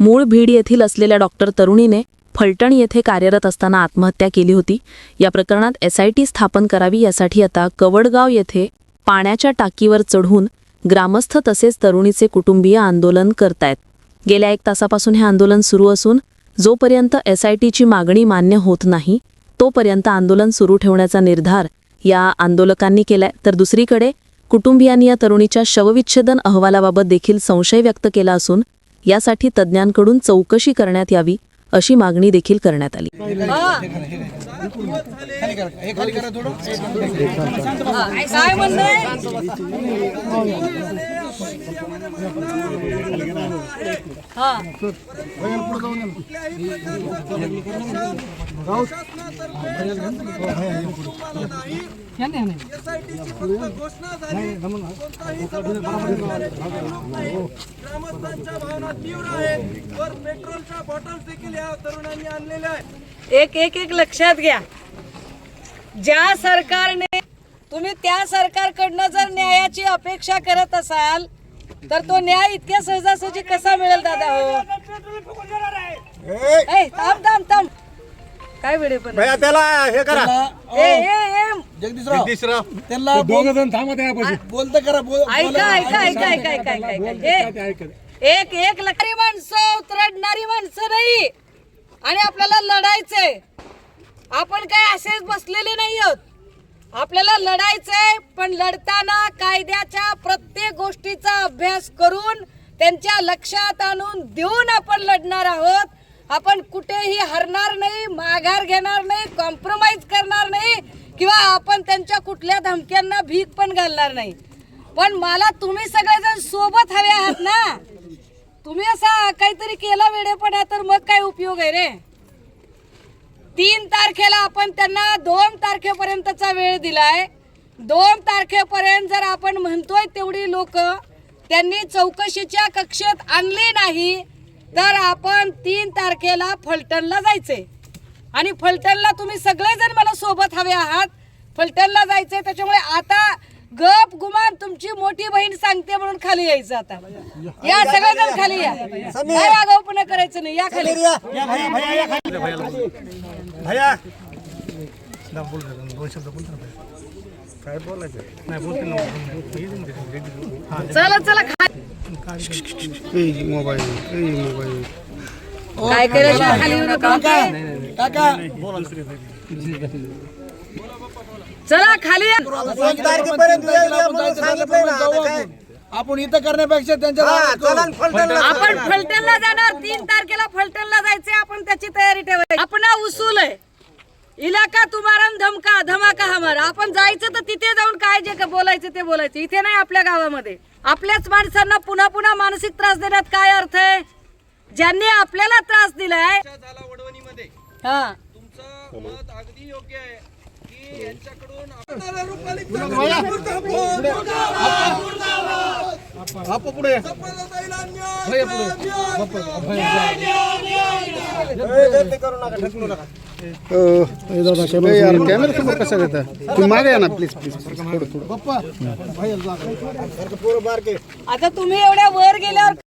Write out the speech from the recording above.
मूळ भीड येथील असलेल्या डॉक्टर तरुणीने फलटण येथे कार्यरत असताना आत्महत्या केली होती. या प्रकरणात एसआयटी स्थापन करावी यासाठी आता कवडगाव येथे पाण्याच्या टाकीवर चढून ग्रामस्थ तसेच तरुणीचे कुटुंबीय आंदोलन करतायत. गेल्या एक तासापासून हे आंदोलन सुरू असून जोपर्यंत एसआयटीची मागणी मान्य होत नाही तोपर्यंत आंदोलन सुरू ठेवण्याचा निर्धार या आंदोलकांनी केलाय. तर दुसरीकडे कुटुंबियांनी या तरुणीच्या शवविच्छेदन अहवालाबाबत देखील संशय व्यक्त केला असून यासाठी तज्ज्ञांकडून चौकशी करण्यात यावी अशी मागणी देखील करण्यात आली. काय म्हणणं हा ग्रामस्थांच्या भावना तीव्र आहेत वर पेट्रोलच्या बॉटल्स देखील या तरुणांनी आणलेल्या आहेत एक एक एक लक्षात घ्या. ज्या सरकारने तुम्ही त्या सरकारकडनं जर न्यायाची अपेक्षा करत असाल तर तो न्याय इतक्या सहजासहजी कसा मिळेल दादा हो? काय पण भैया त्याला हे करा. ए ए ए जगदीशराव त्यांना दोघ जण थांबा त्या बोलतं करा बोल ऐका ऐका ऐका ऐका ऐका ऐका ऐका ए- एक एक लकडी माणसं उतरडणारी माणसं नाही. आणि आपल्याला लढायचंय. आपण काय असेच बसलेले नाही आहोत आपल्याला लढायचंय पण लढताना कायद्याच्या प्रत्येक गोष्टीचा अभ्यास करून त्यांच्या लक्षात आणून देऊन आपण लढणार आहोत. आपण कुठेही हरणार नाही माघार घेणार नाही कॉम्प्रोमाइज करणार नाही किंवा आपण त्यांच्या कुठल्या धमक्यांना भीक पण घालणार नाही. पण मला तुम्ही सगळेजण सोबत हवे आहात ना. तुम्ही असा काहीतरी केला वेडेपणा तर मग काय उपयोग आहे रे? तीन तारखेला आपण त्यांना दोन तारखेपर्यंतचा वेळ दिलाय. दोन तारखेपर्यंत जर आपण म्हणतोय तेवढी लोक त्यांनी चौकशीच्या कक्षेत आणली नाही तर आपण तीन तारखेला फलटणला जायचंय. आणि फलटणला तुम्ही सगळेजण मला सोबत हवे आहात. फलटणला जायचंय त्याच्यामुळे आता गप गुमान तुमची मोठी बहीण सांगते म्हणून खाली यायचं आता. या सगळेजण खाली या. काय आगाऊपणा करायचं नाही या खाली. भैया दोन शब्द. काय बोलायचं? नाही बोलते हा, चला. चला खा- मोबाईल मोबाईल काय करायचं खाली येऊ नका काका चला खाली या. दोन तारखेपर्यंत यायला म्हणून सांगितलंय ना, आता काय? आपण इथं करण्यापेक्षा त्यांच्या हा, चला. न फलटणला. आपण फलटणला जाणार तीन तारखेला फलटणला जायचे आपण त्याची तयारी ठेवायची आपण उसूल आहे इलाका तुम्हारा न धमका धमाका हमारा. आपण जायचं तर तिथे जाऊन काय जे का बोलायचं ते बोलायचं. इथे नाही आपल्या गावामध्ये. आपल्याच माणसांना पुन्हा पुन्हा मानसिक त्रास देण्यात काय अर्थ आहे? ज्यांनी आपल्याला त्रास दिलाय झाला वडवणीमध्ये. हा. तुमचं मत अगदी योग्य आहे की यांच्याकडून आपल्याला रुपालीचा मुर्दाबाद, मुर्दाबाद. बापू पुढे. ये. सफलताईला न्याय, न्याय, न्याय. ए, गर्दी करू नका ढकलू नका यार कॅमेरा समोर कसा घेता तुम्ही मागे या ना प्लीज प्लीज थोडं थोडं पोरं आता तुम्ही एवढ्या वर गेल्यावर